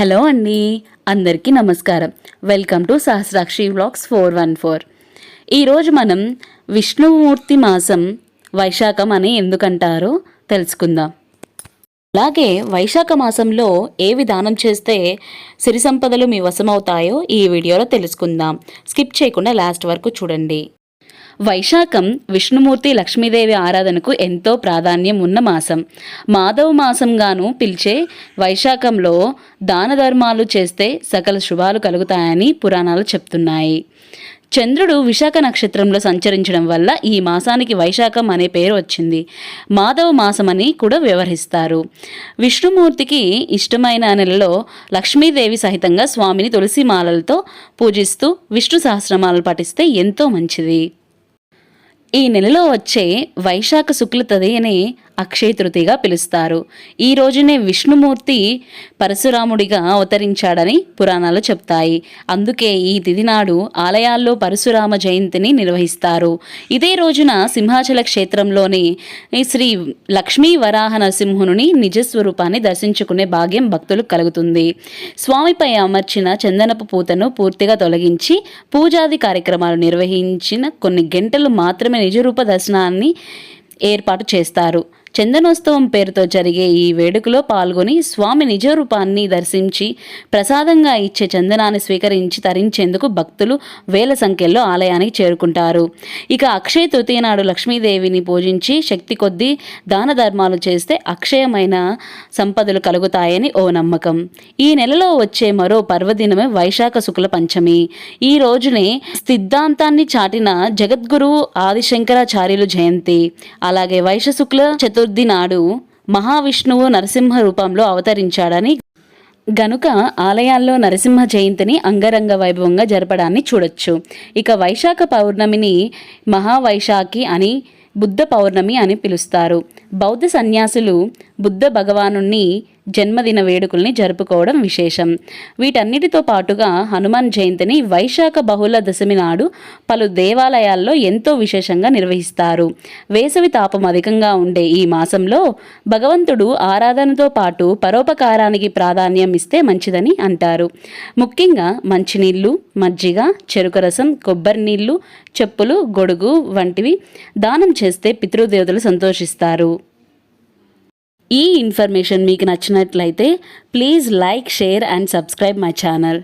Hello అండి అందరికీ నమస్కారం. Welcome to Sahasrakshi vlogs four one four. ఈరోజు మనం విష్ణుమూర్తి మాసం వైశాఖం అని ఎందుకంటారో తెలుసుకుందాం. అలాగే వైశాఖ మాసంలో ఏ విధానం చేస్తే సిరి సంపదలు మీ వశమవుతాయో ఈ వీడియోలో తెలుసుకుందాం. స్కిప్ చేయకుండా లాస్ట్ వరకు చూడండి. వైశాఖం విష్ణుమూర్తి లక్ష్మీదేవి ఆరాధనకు ఎంతో ప్రాధాన్యం ఉన్న మాసం. మాధవ మాసంగాను పిలిచే వైశాఖంలో దాన ధర్మాలు చేస్తే సకల శుభాలు కలుగుతాయని పురాణాలు చెప్తున్నాయి. చంద్రుడు విశాఖ నక్షత్రంలో సంచరించడం వల్ల ఈ మాసానికి వైశాఖం అనే పేరు వచ్చింది. మాధవ మాసమని కూడా వ్యవహరిస్తారు. విష్ణుమూర్తికి ఇష్టమైన నెలలో లక్ష్మీదేవి సహితంగా స్వామిని తులసి మాలలతో పూజిస్తూ విష్ణు సహస్రమాలు పఠిస్తే ఎంతో మంచిది. ఈ నెలలో వచ్చే వైశాఖ శుక్ల తదియనే అక్షయ తృతీయగా పిలుస్తారు. ఈ రోజునే విష్ణుమూర్తి పరశురాముడిగా అవతరించాడని పురాణాలు చెప్తాయి. అందుకే ఈ తిథి నాడు ఆలయాల్లో పరశురామ జయంతిని నిర్వహిస్తారు. ఇదే రోజున సింహాచల క్షేత్రంలోని శ్రీ లక్ష్మీ వరాహ నరసింహుని నిజస్వరూపాన్ని దర్శించుకునే భాగ్యం భక్తులకు కలుగుతుంది. స్వామిపై అమర్చిన చందనపు పూతను పూర్తిగా తొలగించి పూజాది కార్యక్రమాలు నిర్వహించిన కొన్ని గంటలు మాత్రమే నిజరూప దర్శనాన్ని ఏర్పాటు చేస్తారు. చందనోత్సవం పేరుతో జరిగే ఈ వేడుకలో పాల్గొని స్వామి నిజ రూపాన్ని దర్శించి ప్రసాదంగా ఇచ్చే చందనాన్ని స్వీకరించి తరించేందుకు భక్తులు వేల సంఖ్యలో ఆలయానికి చేరుకుంటారు. ఇక అక్షయ తృతీయ నాడు లక్ష్మీదేవిని పూజించి శక్తి కొద్దీ దాన ధర్మాలు చేస్తే అక్షయమైన సంపదలు కలుగుతాయని ఓ నమ్మకం. ఈ నెలలో వచ్చే మరో పర్వదినమే వైశాఖ శుక్ల పంచమి. ఈ రోజునే సిద్ధాంతాన్ని చాటిన జగద్గురువు ఆదిశంకరాచార్యులు జయంతి. అలాగే వైశ శుక్ల చతుర్థి నాడు మహావిష్ణువు నరసింహ రూపంలో అవతరించాడని గనుక ఆలయాల్లో నరసింహ జయంతిని అంగరంగ వైభవంగా జరపడాన్ని చూడొచ్చు. ఇక వైశాఖ పౌర్ణమిని మహావైశాఖి అని బుద్ధ పౌర్ణమి అని పిలుస్తారు. బౌద్ధ సన్యాసులు బుద్ధ భగవాను జన్మదిన వేడుకల్ని జరుపుకోవడం విశేషం. వీటన్నిటితో పాటుగా హనుమాన్ జయంతిని వైశాఖ బహుళ దశమి నాడు పలు దేవాలయాల్లో ఎంతో విశేషంగా నిర్వహిస్తారు. వేసవి తాపం అధికంగా ఉండే ఈ మాసంలో భగవంతుడు ఆరాధనతో పాటు పరోపకారానికి ప్రాధాన్యం ఇస్తే మంచిదని అంటారు. ముఖ్యంగా మంచినీళ్ళు మజ్జిగ చెరుకు రసం కొబ్బరి నీళ్ళు చెప్పులు గొడుగు వంటివి దానం చేస్తే పితృదేవతలు సంతోషిస్తారు. ఈ ఇన్ఫర్మేషన్ మీకు నచ్చినట్లయితే please like share and subscribe my channel.